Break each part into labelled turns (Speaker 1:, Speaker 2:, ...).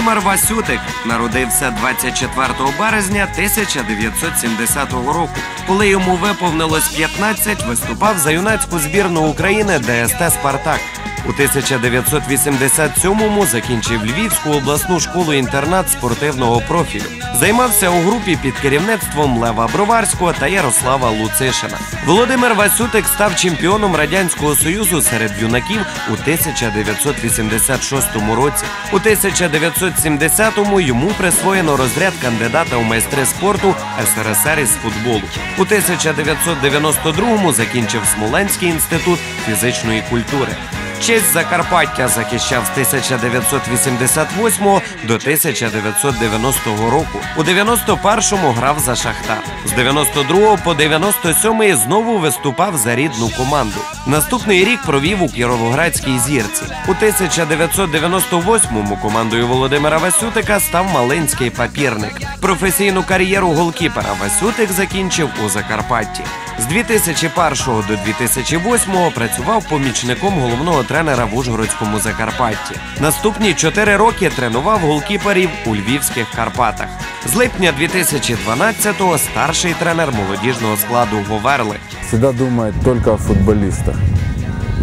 Speaker 1: Володимир Васютик народився 24 березня 1970 року. Коли йому виповнилось 15, виступав за юнацьку збірну України ДСТ Спартак. У 1987-му закінчив Львівську обласну школу-інтернат спортивного профілю. Займався у групі під керівництвом Лева Броварського та Ярослава Луцишина. Володимир Васютик став чемпіоном радянського союзу серед юнаків у 1986 році. У 1970-му йому присвоєно розряд кандидата у майстри спорту СРСР із футболу. У 1992-му закінчив Смоленський інститут фізичної культури. Честь Закарпаття захищав з 1988 до 1990 року. У 91-му грав за Шахтар. З 92 по 97 знову виступав за рідну команду. Наступний рік провів у Кіровоградській зірці. У 1998-му командою Володимира Васютика став Малинський папірник. Професійну кар'єру голкіпера Васютик закінчив у Закарпатті. З 2001 до 2008 працював помічником головного тренера в Ужгородському Закарпатті. Наступні чотири роки тренував голкіперів у Львівських Карпатах. З липня 2012-го старший тренер молодіжного складу Говерли.
Speaker 2: всегда думает только о футболистах.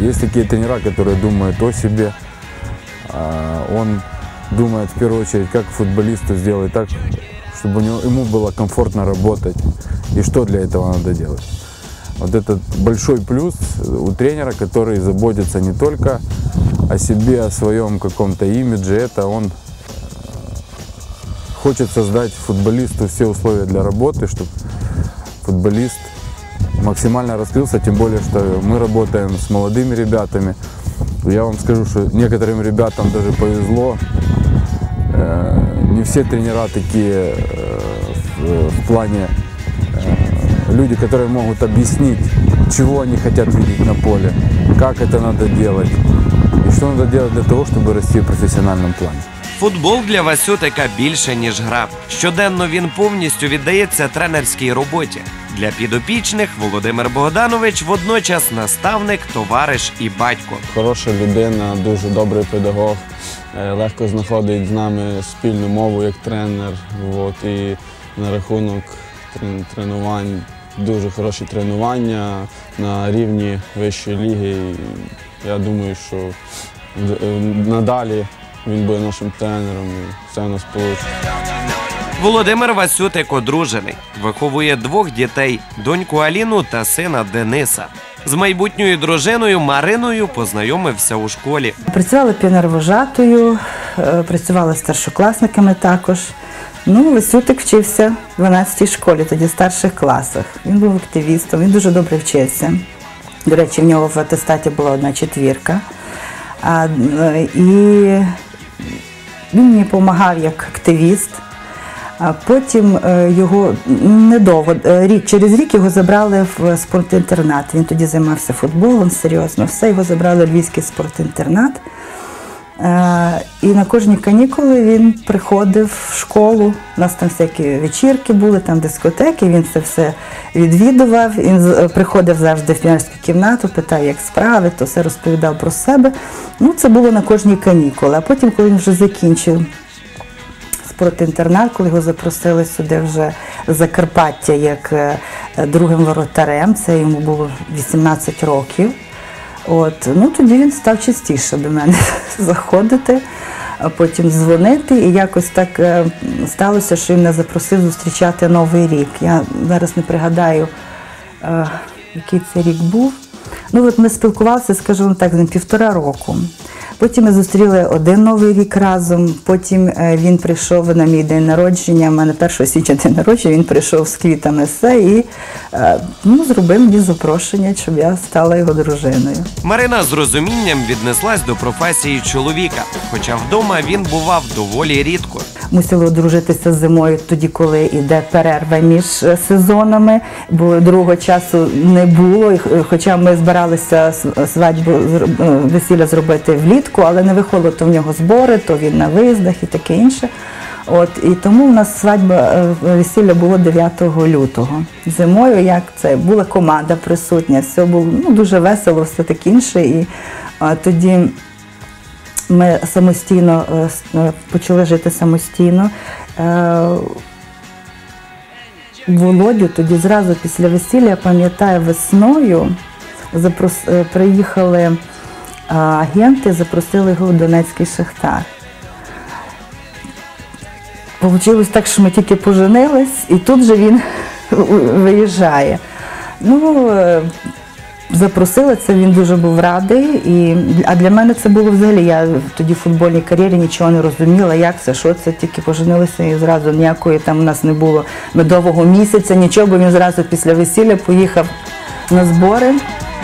Speaker 2: Есть такие тренера, которые думают о себе. А Он думает в первую очередь, как футболисту сделать так, чтобы у него, ему было комфортно работать и что для этого надо делать. Вот это большой плюс у тренера, который заботится не только о себе, о своем каком-то имидже, это он э, хочет создать футболисту все условия для работы, чтобы футболист максимально раскрылся, тем более, что мы работаем с молодыми ребятами. Я вам скажу, что некоторым ребятам даже повезло. Э, Не все тренера такие э, в, плане люди, которые могут объяснить, чего они хотят видеть на поле, как это надо делать и что надо делать для того, чтобы расти в профессиональном плане.
Speaker 1: Футбол для Васютика більше ніж гра. Щоденно він повністю віддається тренерській роботі. Для підопічних Володимир Богданович водночас наставник, товариш і батько.
Speaker 3: Хороша людина, дуже добрий педагог, е, легко знаходить з нами спільну мову як тренер. От, і на рахунок трен- тренувань, дуже хороші тренування на рівні вищої ліги. І я думаю, що е, надалі він буде нашим тренером і все у нас вийде.
Speaker 1: Володимир Васютик одружений, виховує двох дітей: доньку Аліну та сина Дениса. З майбутньою дружиною Мариною познайомився у школі.
Speaker 4: Працювала піонервожатою, е, працювала з старшокласниками також. Ну, Васютик вчився в 12 школі, тоді в старших класах. Він був активістом, він дуже добре вчився. До речі, в нього в атестаті була одна четвірка. А, і він мені допомагав як активіст. А потім е, його недовго, е, рік через рік його забрали в спортінтернат. Він тоді займався футболом серйозно. Все його забрали в Львівський спортінтернат. Е, І на кожні канікули він приходив в школу. У нас там всякі вечірки були, там дискотеки. Він це все відвідував. Він е, приходив завжди в піонерську кімнату, питав, як справи, то все розповідав про себе. Ну, це було на кожні канікули. А потім, коли він вже закінчив спортінтернат, коли його запросили сюди вже Закарпаття як е, другим воротарем, це йому було 18 років. От, ну тоді він став частіше до мене заходити, а потім дзвонити. І якось так е, сталося, що він мене запросив зустрічати Новий рік. Я зараз не пригадаю, е, який це рік був. Ну от ми спілкувалися, скажімо так, з ним півтора року. Потім ми зустріли один новий рік разом. Потім е, він прийшов на мій день народження. У мене 1 січня день народження. Він прийшов з квітами все і е, ну, зробив мені запрошення, щоб я стала його дружиною.
Speaker 1: Марина з розумінням віднеслась до професії чоловіка, хоча вдома він бував доволі рідко.
Speaker 4: Мусили одружитися зимою, тоді, коли йде перерва між е, сезонами, бо другого часу не було. Хоча ми збиралися свадьбу весілля зробити влітку, але не виходило то в нього збори, то він на виїздах і таке інше. От і тому в нас свадьба е, весілля було 9 лютого. Зимою, як це була команда присутня, все було ну, дуже весело, все таке інше. І а, тоді ми самостійно е, с- е, почали жити самостійно. Е, Володю тоді зразу після весілля, я пам'ятаю, весною запрос... е, приїхали е, агенти, запросили його в Донецький Шахтар. Получилось так, що ми тільки поженились, і тут же він виїжджає. Ну, е, запросили це, він дуже був радий. І, а для мене це було взагалі. Я тоді в футбольній кар'єрі нічого не розуміла, як це, що це, тільки поженилися і зразу ніякої там у нас не було медового місяця, нічого, бо він зразу після весілля поїхав на збори.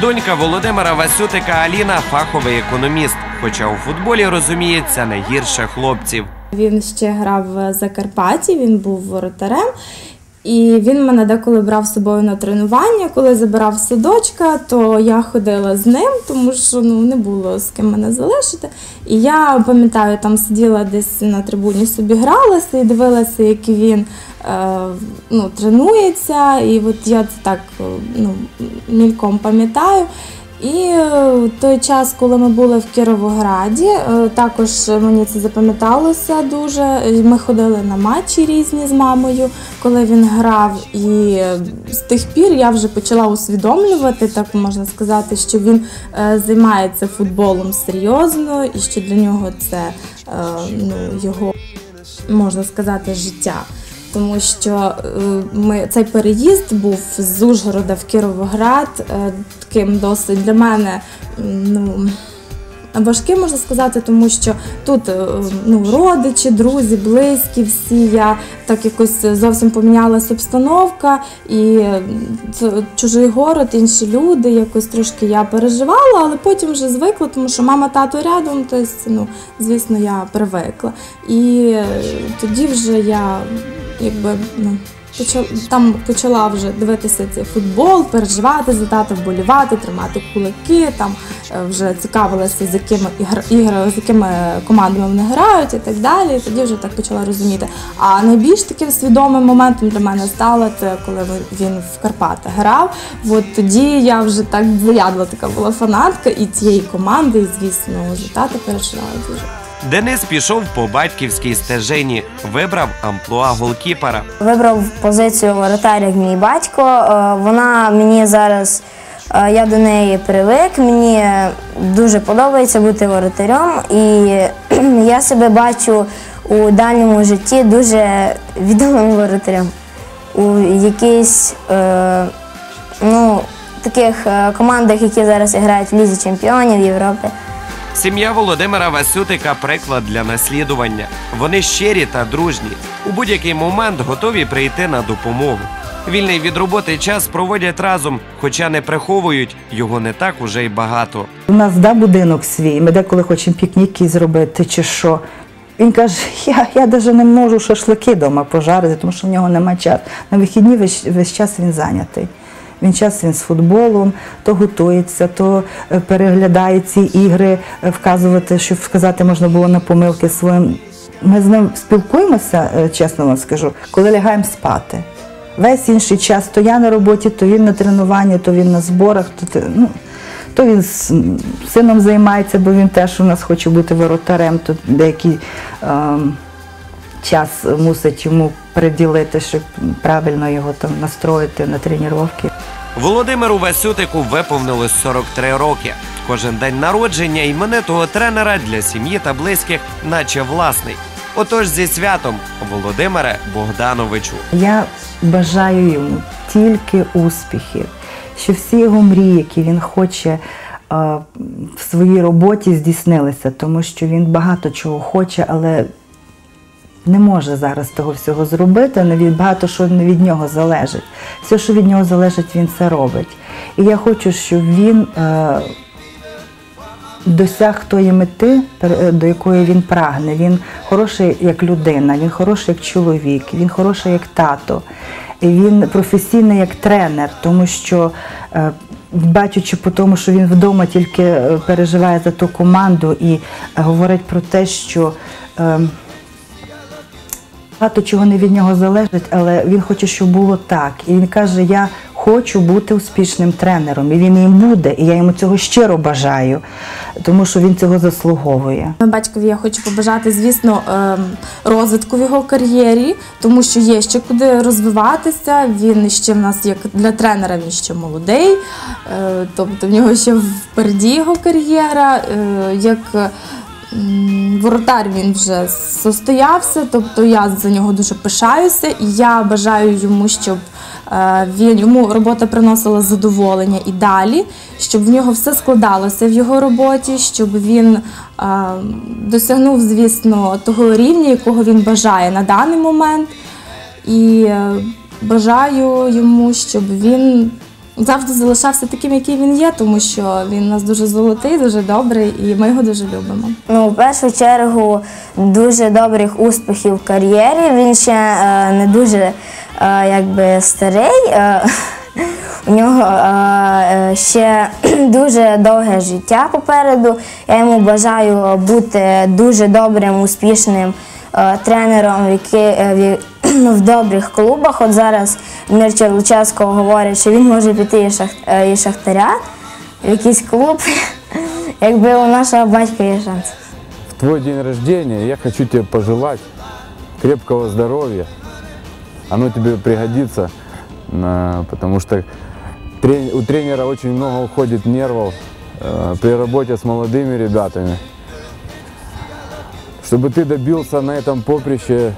Speaker 1: Донька Володимира Васютика Аліна фаховий економіст, хоча у футболі розуміється не гірше хлопців.
Speaker 5: Він ще грав в Закарпатті, він був воротарем. І він мене деколи брав з собою на тренування. Коли забирав садочка, то я ходила з ним, тому що ну не було з ким мене залишити. І я пам'ятаю, там сиділа десь на трибуні собі гралася і дивилася, як він е, ну, тренується. І от я це так е, ну, мільком пам'ятаю. І е, той час, коли ми були в Кіровограді, е, також мені це запам'яталося дуже. Ми ходили на матчі різні з мамою, коли він грав. І з тих пір я вже почала усвідомлювати, так можна сказати, що він е, займається футболом серйозно і що для нього це ну, його можна сказати життя. Тому що е, ми цей переїзд був з Ужгорода в Кіровоград е, таким досить для мене ну, важким, можна сказати, тому що тут е, ну, родичі, друзі, близькі, всі я так якось зовсім помінялася обстановка, і чужий город, інші люди, якось трошки я переживала, але потім вже звикла, тому що мама тато рядом, тобто, ну, звісно, я привикла. І тоді вже я якби ну. Там почала вже дивитися цей футбол, переживати за тата, вболівати, тримати кулаки, там е, вже цікавилася, з якими ігр, ігри, з якими командами вони грають і так далі. І тоді вже так почала розуміти. А найбільш таким свідомим моментом для мене стало це, коли він в Карпатах грав. От тоді я вже так заядло така була фанатка і цієї команди, і звісно, за тата переживала дуже.
Speaker 1: Денис пішов по батьківській стежині, вибрав амплуа голкіпера.
Speaker 6: Вибрав позицію воротаря як мій батько. Е, Вона мені зараз, е, я до неї привик, мені дуже подобається бути воротарем, і я себе бачу у дальньому житті дуже відомим воротарем. У якійсь е, ну, таких командах, які зараз грають в Лізі Чемпіонів Європи.
Speaker 1: Сім'я Володимира Васютика приклад для наслідування. Вони щирі та дружні. У будь-який момент готові прийти на допомогу. Вільний від роботи час проводять разом, хоча не приховують, його не так уже й багато.
Speaker 4: У нас да, будинок свій, ми деколи хочемо пікніки зробити чи що. Він каже, я, я навіть не можу шашлики вдома пожарити, тому що в нього немає часу. На вихідні весь, весь час він зайнятий. Він час він з футболом, то готується, то е, переглядає ці ігри, е, вказувати, щоб сказати можна було на помилки своїм. Ми з ним спілкуємося, е, чесно вам скажу, коли лягаємо спати. Весь інший час то я на роботі, то він на тренуванні, то він на зборах, то, ну, то він з сином займається, бо він теж у нас хоче бути воротарем, то деякий ем, час мусить йому приділити, щоб правильно його там настроїти на тренування.
Speaker 1: Володимиру Васютику виповнилось 43 роки. Кожен день народження іменитого тренера для сім'ї та близьких, наче власний. Отож зі святом, Володимире Богдановичу.
Speaker 4: Я бажаю йому тільки успіхів, що всі його мрії, які він хоче в своїй роботі, здійснилися, тому що він багато чого хоче, але не може зараз того всього зробити. Не від багато що не від нього залежить. Все, що від нього залежить, він це робить. І я хочу, щоб він. Е, досяг тої мети, до якої він прагне. Він хороший як людина, він хороший як чоловік, він хороший як тато, він професійний як тренер, тому що. е, Бачучи по тому, що він вдома тільки е, переживає за ту команду і е, говорить про те, що е, багато чого не від нього залежить, але він хоче, щоб було так. І він каже: Я хочу бути успішним тренером, і він їм буде. І я йому цього щиро бажаю, тому що він цього заслуговує.
Speaker 5: Батькові я хочу побажати, звісно, ем, розвитку в його кар'єрі, тому що є ще куди розвиватися. Він ще в нас, як для тренера, він ще молодий, е, тобто в нього ще впереді його кар'єра. Е, Як воротар він вже состоявся, тобто я за нього дуже пишаюся, і я бажаю йому, щоб е, він йому робота приносила задоволення і далі, щоб в нього все складалося в його роботі, щоб він е, досягнув, звісно, того рівня, якого він бажає на даний момент. І е, бажаю йому, щоб він завжди залишався таким, який він є, тому що він у нас дуже золотий, дуже добрий, і ми його дуже любимо.
Speaker 6: Ну, в першу чергу, дуже добрих успіхів в кар'єрі. Він ще е, не дуже е, якби старий. Е, у нього е, е, ще дуже довге життя попереду. Я йому бажаю бути дуже добрим, успішним е, тренером, в, е, в, я- в добрих клубах. От зараз Мирча Лучевського говорить, що він може піти і, шах, е, і шахтаря в якийсь клуб, якби у нашого батька є шанс.
Speaker 2: В твой день рождения я хочу тебе пожелать крепкого здоровья. Оно тебе пригодится, а, потому что трен- у тренера очень много уходит нервов э, при работе с молодыми ребятами. Чтобы ты добился на этом поприще,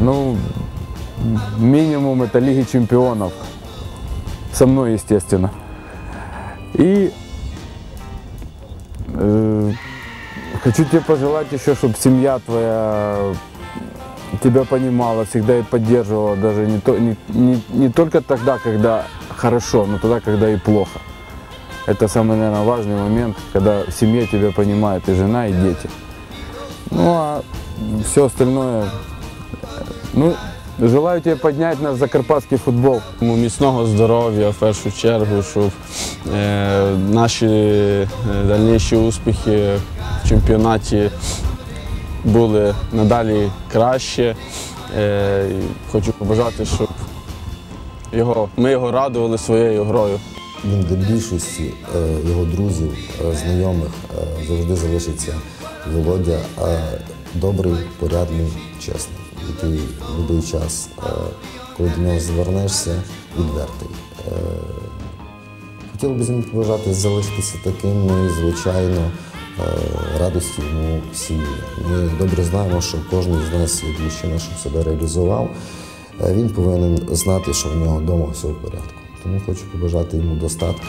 Speaker 2: ну, минимум это Лиги Чемпионов. Со мной, естественно. И э, Хочу тебе пожелать еще, чтобы семья твоя тебя понимала, всегда и поддерживала, даже не, то, не, не, не только тогда, когда хорошо, но тогда, когда и плохо. Это самый, наверное, важный момент, когда в семье тебя понимает и жена, и дети. Ну, а все остальное, э, ну, желаю тебе поднять наш закарпатский футбол.
Speaker 3: Міцного здоров'я в першу чергу, щоб е, наші е, дальніші успіхи в чемпіонаті були надалі краще. Е, хочу побажати, щоб його, ми його радували своєю грою.
Speaker 7: Він для більшості е, його друзів, е, знайомих е, завжди залишиться Володя е, добрий, порядний, чесний, який в будь-який час, е, коли до нього звернешся, відвертий. Е, Хотів би з ним побажати залишитися таким, ну і звичайно, е, радості йому сім'ї. Ми добре знаємо, що кожен з нас, як мужчина, щоб себе реалізував, він повинен знати, що в нього вдома все в порядку. Тому хочу побажати йому достатку,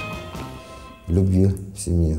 Speaker 7: любві в сім'ї.